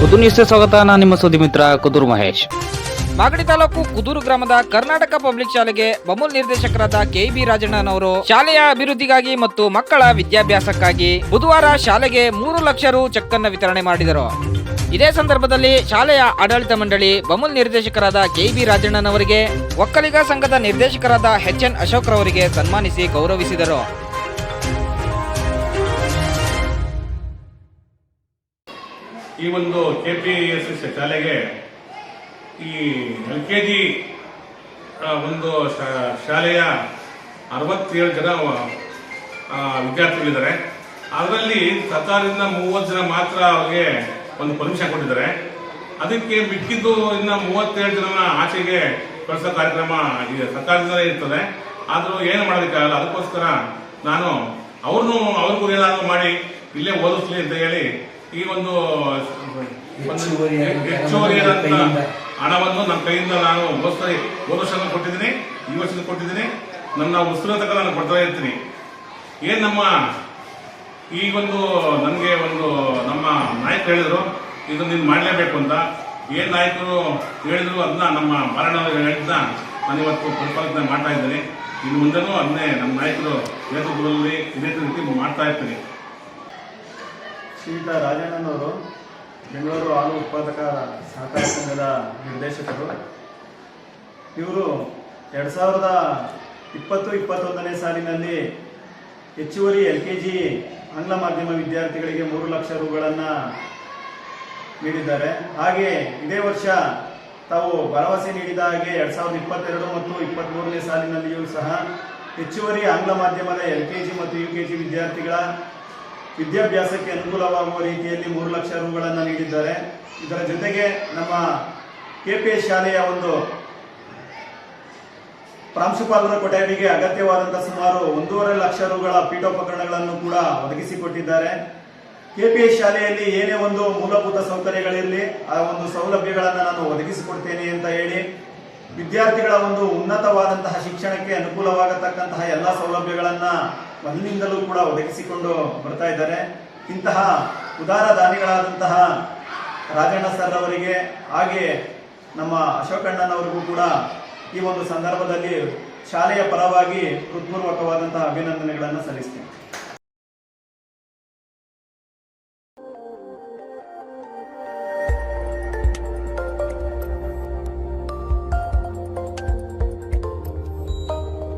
ಕುದು ನ್ಯೂಸ್ಗೆ ಸ್ವಾಗತ. ನಾನು ನಿಮ್ಮ ಸುದ್ದಿ ಮಿತ್ರ ಕುದೂರು ಮಹೇಶ್. ಮಾಗಡಿ ತಾಲೂಕು ಕುದೂರು ಗ್ರಾಮದ ಕರ್ನಾಟಕ ಪಬ್ಲಿಕ್ ಶಾಲೆಗೆ ಬಮೂಲ್ ನಿರ್ದೇಶಕರಾದ ಕೆಬಿ ರಾಜಣ್ಣನವರು ಶಾಲೆಯ ಅಭಿವೃದ್ಧಿಗಾಗಿ ಮತ್ತು ಮಕ್ಕಳ ವಿದ್ಯಾಭ್ಯಾಸಕ್ಕಾಗಿ ಬುಧವಾರ ಶಾಲೆಗೆ ಮೂರು ಲಕ್ಷ ರು ಚೆಕ್ ಅನ್ನು ವಿತರಣೆ ಮಾಡಿದರು. ಇದೇ ಸಂದರ್ಭದಲ್ಲಿ ಶಾಲೆಯ ಆಡಳಿತ ಮಂಡಳಿ ಬಮೂಲ್ ನಿರ್ದೇಶಕರಾದ ಕೆಬಿ ರಾಜಣ್ಣನವರಿಗೆ ಒಕ್ಕಲಿಗ ಸಂಘದ ನಿರ್ದೇಶಕರಾದ ಎಚ್ ಎನ್ ಅಶೋಕ್ರವರಿಗೆ ಸನ್ಮಾನಿಸಿ ಗೌರವಿಸಿದರು. ಈ ಒಂದು ಕೆ ಪಿ ಎಸ್ ಎಸ್ ಶಾಲೆಗೆ ಈ ಎಲ್ ಕೆ ಜಿ ಒಂದು ಶಾಲೆಯ ಅರವತ್ತೇಳು ಜನ ವಿದ್ಯಾರ್ಥಿಗಳಿದ್ದಾರೆ. ಅದರಲ್ಲಿ ಸರ್ಕಾರದಿಂದ ಮೂವತ್ತು ಜನ ಮಾತ್ರ ಅವ್ರಿಗೆ ಒಂದು ಪರ್ಮಿಷನ್ ಕೊಟ್ಟಿದ್ದಾರೆ. ಅದಕ್ಕೆ ಬಿಟ್ಟಿದ್ದು ಇನ್ನ ಮೂವತ್ತೇಳು ಜನ ಆಚೆಗೆ ಕಳಿಸೋ ಕಾರ್ಯಕ್ರಮ ಸರ್ಕಾರದಿಂದಲೇ ಇರ್ತದೆ. ಆದರೂ ಏನು ಮಾಡೋದಕ್ಕಾಗಲ್ಲ, ಅದಕ್ಕೋಸ್ಕರ ನಾನು ಅವ್ರನ್ನೂ, ಅವ್ರಿಗೂ ಏನಾದರೂ ಮಾಡಿ, ಇಲ್ಲೇ ಓದಿಸ್ಲಿ ಅಂತ ಹೇಳಿ ಈ ಒಂದು ಹೆಚ್ಚುವರಿ ಹಣವನ್ನು ನನ್ನ ಕೈಯಿಂದ ನಾನು ಹೋದ ಹೋದ ವರ್ಷ ಕೊಟ್ಟಿದ್ದೀನಿ ಈ ವರ್ಷದ ಕೊಟ್ಟಿದ್ದೀನಿ. ನನ್ನ ಉಸಿರು ತಕ್ಕ ನಾನು ಕೊಡ್ತಾ ಇರ್ತೀನಿ. ಏನ್ ನಮ್ಮ ಈ ಒಂದು ನನಗೆ ಒಂದು ನಮ್ಮ ನಾಯಕರು ಹೇಳಿದ್ರು ಇದು ನೀನು ಮಾಡಲೇಬೇಕು ಅಂತ. ಏನು ನಾಯಕರು ಹೇಳಿದ್ರು ಅದನ್ನ ನಮ್ಮ ಮರಣ ಹೇಳಿದ್ನ ನಾನು ಇವತ್ತು ಪರಿಪಾಲನೆ ಮಾಡ್ತಾ ಇದ್ದೀನಿ. ಇನ್ನು ಮುಂದೆನೂ ಅದನ್ನೇ ನಮ್ಮ ನಾಯಕರು ನೇತೃತ್ವದಲ್ಲಿ ಇದೇ ರೀತಿ ಮಾಡ್ತಾ ಇರ್ತೀನಿ. ಶ್ರೀಯುತ ರಾಜಣ್ಣನವರು, ಬೆಂಗಳೂರು ಹಾಲು ಉತ್ಪಾದಕ ಸಹಕಾರ ಸಂಘದ ನಿರ್ದೇಶಕರು. ಇವರು ಎರಡು ಸಾವಿರದ ಇಪ್ಪತ್ತು, ಇಪ್ಪತ್ತೊಂದನೇ ಸಾಲಿನಲ್ಲಿ ಹೆಚ್ಚುವರಿ ಎಲ್ ಕೆ ಜಿ ಆಂಗ್ಲ ಮಾಧ್ಯಮ ವಿದ್ಯಾರ್ಥಿಗಳಿಗೆ ಮೂರು ಲಕ್ಷ ರುಗಳನ್ನು ನೀಡಿದ್ದಾರೆ. ಹಾಗೆ ಇದೇ ವರ್ಷ ತಾವು ಭರವಸೆ ನೀಡಿದ ಹಾಗೆ ಎರಡು ಸಾವಿರದ ಇಪ್ಪತ್ತೆರಡು ಮತ್ತು ಇಪ್ಪತ್ತ್ಮೂರನೇ ಸಾಲಿನಲ್ಲಿಯೂ ಸಹ ಹೆಚ್ಚುವರಿ ಆಂಗ್ಲ ಮಾಧ್ಯಮದ ಎಲ್ ಕೆ ಜಿ ಮತ್ತು ಯು ಕೆ ಜಿ ವಿದ್ಯಾರ್ಥಿಗಳ ವಿದ್ಯಾಭ್ಯಾಸಕ್ಕೆ ಅನುಕೂಲವಾಗುವ ರೀತಿಯಲ್ಲಿ ಮೂರು ಲಕ್ಷ ರೂಗಳನ್ನು ನೀಡಿದ್ದಾರೆ. ಇದರ ಜೊತೆಗೆ ನಮ್ಮ ಕೆ ಪಿ ಎಸ್ ಶಾಲೆಯ ಒಂದು ಪ್ರಾಂಶುಪಾಲರ ಕೊಠಡಿಗೆ ಅಗತ್ಯವಾದಂತಹ ಸುಮಾರು ಒಂದೂವರೆ ಲಕ್ಷ ರೂಗಳ ಪೀಠೋಪಕರಣಗಳನ್ನು ಕೂಡ ಒದಗಿಸಿಕೊಟ್ಟಿದ್ದಾರೆ. ಕೆಪಿಎಸ್ ಶಾಲೆಯಲ್ಲಿ ಏನೇ ಒಂದು ಮೂಲಭೂತ ಸೌಕರ್ಯಗಳಿರಲಿ, ಆ ಒಂದು ಸೌಲಭ್ಯಗಳನ್ನು ನಾನು ಒದಗಿಸಿಕೊಡ್ತೇನೆ ಅಂತ ಹೇಳಿ ವಿದ್ಯಾರ್ಥಿಗಳ ಒಂದು ಉನ್ನತವಾದಂತಹ ಶಿಕ್ಷಣಕ್ಕೆ ಅನುಕೂಲವಾಗತಕ್ಕಂತಹ ಎಲ್ಲ ಸೌಲಭ್ಯಗಳನ್ನ ಮೊದಲಿನಿಂದಲೂ ಕೂಡ ಒದಗಿಸಿಕೊಂಡು ಬರ್ತಾ ಇದ್ದಾರೆ. ಇಂತಹ ಉದಾರ ದಾನಿಗಳಾದಂತಹ ರಾಜಣ್ಣ ಸರ್ ಅವರಿಗೆ, ಹಾಗೆ ನಮ್ಮ ಅಶೋಕಣ್ಣನವರಿಗೂ ಕೂಡ ಈ ಒಂದು ಸಂದರ್ಭದಲ್ಲಿ ಶಾಲೆಯ ಪರವಾಗಿ ಹೃತ್ಪೂರ್ವಕವಾದಂತಹ ಅಭಿನಂದನೆಗಳನ್ನು ಸಲ್ಲಿಸ್ತೇನೆ.